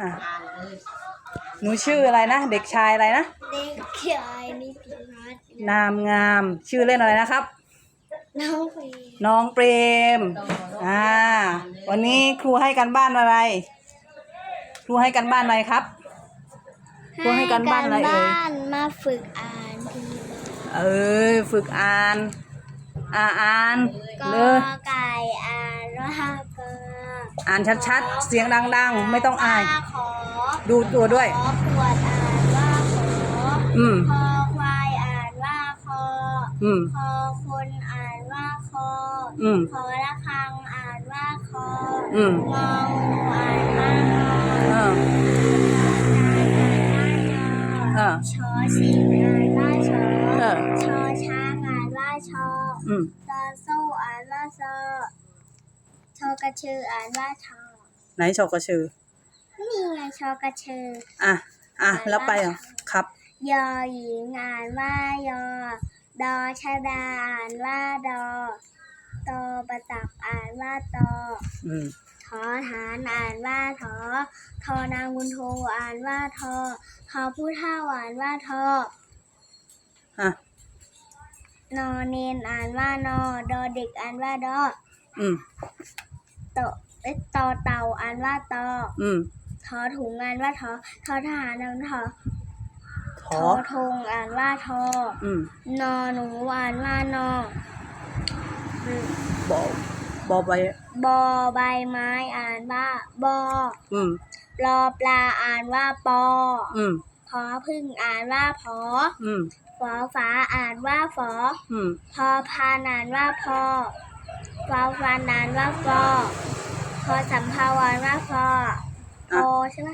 อะหนูชื่ออะไรนะ เด็กชายอะไรนะ เด็กชายนิติพัฒน์นามงาม ชื่อเล่นอะไรนะครับ น้องเพลงน้องเปรม อ่า วันนี้ครูให้กันบ้านอะไร ครูให้กันบ้านอะไรครับ ครูให้การบ้านอะไรเอ่ยให้การบ้านมาฝึกอ่านทีเออ ฝึกอ่าน อ่าอ่านกเลอยไก่อ่านว่ากอ อ่านชัดๆ เสียงดังๆ ไม่ต้องอายว่าขอดูตัวด้วย ขอขวดอ่านว่าขออืม คอควายอ่านว่าคออืม คอคนอ่านว่าคอออืม ขอละคังอ่านว่าคอออืม งองูอ่านว่างอเออ เออ ชอชิงอ่านว่าชอเออ ชอช้างอ่านว่าชออืม ซอโซ่อ่านว่าซอ ชอกระชืออ่านว่าชอไหนชอกกระชือนี่ไงชอกระชืออะอะแล้วไปเหรอครับ ยอหญิงอ่านว่ายอ ดอชะดาอ่านว่าดอตอประตักอ่านว่าตออืมทอฐานอ่านว่าทอทอนางบุญโทอ่านว่าทอทอผู้เท่าอ่านว่าทออะนอเนนอ่านว่านอ ดอเด็กอ่านว่าดออืม ตอเอ้ยตอเต่าอ่านว่าตออืมทอถุงอ่านว่าทอทอทหารอ่านว่าทอถทออทงอ่านว่าทออืมนอหนูอ่านว่านอบอบอไปบอใบไม้อ่านว่าบออืมปลอปลาอ่านว่าปออืมพอพึ่งอ่านว่าพออืมฝอฝาอ่านว่าฝออืมพอพานอ่านว่าพอ ฟอฟันอ่านว่าฟอพอสำเภาอ่านว่าฟอโออะใช่ไหม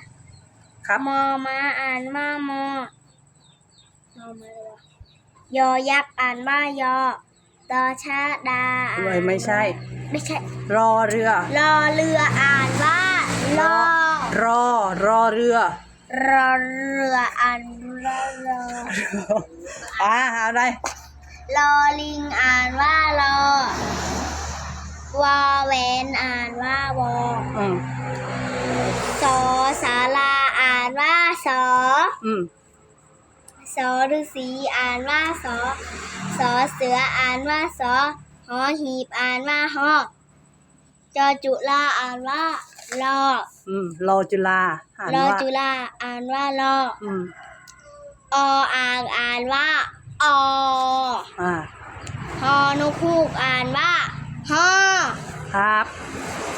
ครับมอม้าอ่านว่ามอมอมาเลยวะยอยักษ์อ่านว่ายอตอชะดาอ่านเว้ยไม่ใช่ ไม่ใช่ รอเรือ รอเรืออ่านว่ารอรอรอเรือ รอเรืออ่านรอรออ่าอะไรรอลิงอ่านว่ารอ วอแหวนอ่านว่าวออืมสอสาราอ่านว่าสออืมสอฤาษีอ่านว่าสอสอเสืออ่านว่าสอหอหีบอ่านว่าหอจอจุลาอ่านว่ารออืมรอจุฬาอ่านรอว่าจุลาอ่านว่ารออืมออ่างอ่านว่าออ่า ฮอนกคูกอ่านว่าฮอครับ